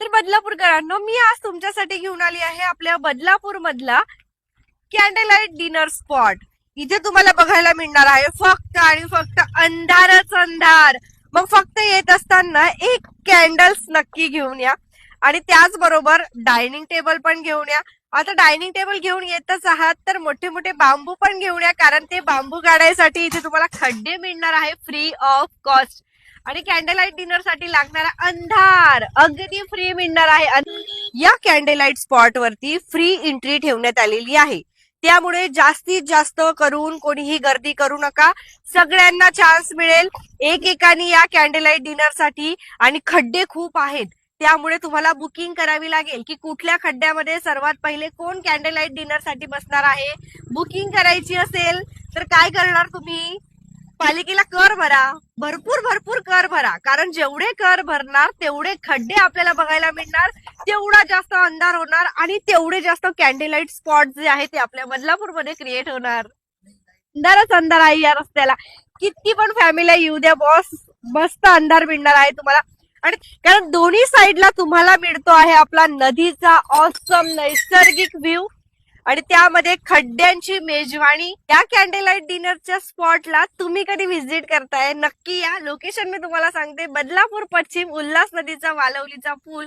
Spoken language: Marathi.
तर बदलापूरकरांनो मी आज तुमच्यासाठी घेऊन आली आहे आपल्या बदलापूर मधला कॅन्डल डिनर स्पॉट इथे तुम्हाला बघायला मिळणार आहे फक्त आणि फक्त अंधारच अंधार. मग फक्त येत असताना एक कॅन्डल्स नक्की घेऊन या. आणि त्याचबरोबर डायनिंग टेबल पण घेऊन या. आता डायनिंग टेबल घेऊन येतच आहात तर मोठे मोठे बांबू पण घेऊन या कारण ते बांबू काढायसाठी इथे तुम्हाला खड्डे मिळणार आहे फ्री ऑफ कॉस्ट आणि कॅन्डल लाइट डिनरसाठी लागणारा अंधार. अगदी फ्री मिळणार आहे. या कॅन्डल लाइट स्पॉट वरती फ्री एंट्री ठेवण्यात आलेली आहे. त्यामुळे जास्तीत जास्त करून कोणीही गर्दी करू नका. सगळ्यांना चान्स मिळेल. एकेकाने या कॅन्डल लाइट डिनरसाठी आणि खड्डे खूप आहेत. त्यामुळे तुम्हाला बुकिंग करावी लागेल की कुठल्या खड्ड्यामध्ये सर्वात पहिले कोण कॅन्डल लाइट डिनरसाठी बसणार आहे. बुकिंग करायची असेल तर काय करणार तुम्ही? पालिकेला कर भरा. भरपूर भरपूर कर भरा. कारण जेवढे कर भरणार तेवढे खड्डे आपल्याला बघायला मिळणार तेवढा जास्त अंधार होणार आणि तेवढे जास्त कॅन्डीलाईट स्पॉट जे आहे ते आपल्या बदलापूरमध्ये क्रिएट होणार. अंधारच अंधार आहे या रस्त्याला. किती पण फॅमिली येऊ द्या बॉस मस्त अंधार मिळणार आहे तुम्हाला. आणि कारण दोन्ही साईडला तुम्हाला मिळतो आहे आपला नदीचा ऑसम नैसर्गिक व्ह्यू आणि त्यामध्ये खड्ड्यांची मेजवानी या कॅन्डल लाइट डिनरच्या स्पॉटला तुम्ही कधी व्हिजिट करताय? नक्की या लोकेशन मी तुम्हाला सांगते. बदलापूर पश्चिम उल्हास नदीचा वालवलीचा पूल